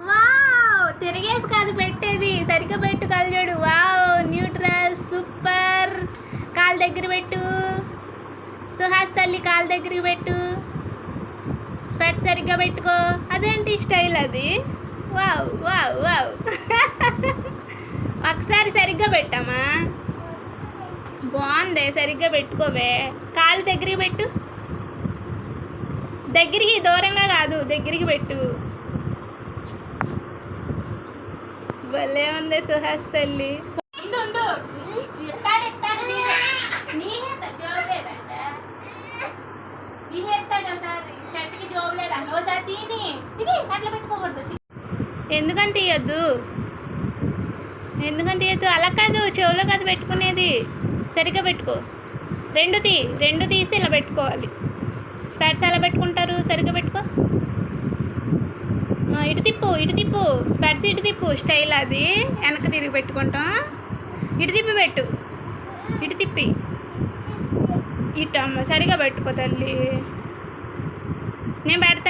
Wow తిరిగేసి కాదు పెట్టేది. సరిగ్గా పెట్టు కలజోడు వావ్ న్యూట్రల్ సూపర్. కాలు దగ్గర పెట్టు. సుహాస్ తల్లి కాలు దగ్గరికి పెట్టు. స్పెట్స్ సరిగ్గా పెట్టుకో. అదేంటి స్టైల్ అది? Wow wow wow. ఒకసారి సరిగ్గా పెట్టామా బాగుంది సరిగ్గా పెట్టుకోవే. కాలు దగ్గరికి పెట్టు. దగ్గరికి దూరంగా కాదు దగ్గరికి పెట్టు. ఇది అట్లా పెట్టుకోకూడదు. చి- ఎందుకని తీయొద్దు ఎందుకని తీయద్దు అలా కాదు చెవులో కాదు పెట్టుకునేది. సరిగ్గా పెట్టుకో. రెండు తీ రెండు తీసి ఇలా పెట్టుకోవాలి. స్పాట్స్ ఎలా పెట్టుకుంటారు? ఆ, ఇటు తిప్పు ఇటు తిప్పు. స్పెట్స్ ఇటు తిప్పు. స్టైల్ అది. వెనక తిరిగి పెట్టుకుంటాం. ఇటు తిప్పి పెట్టు. ఇటు తిప్పి. ఇటు అమ్మ సరిగా పెట్టుకో తల్లి. నేను పెడతా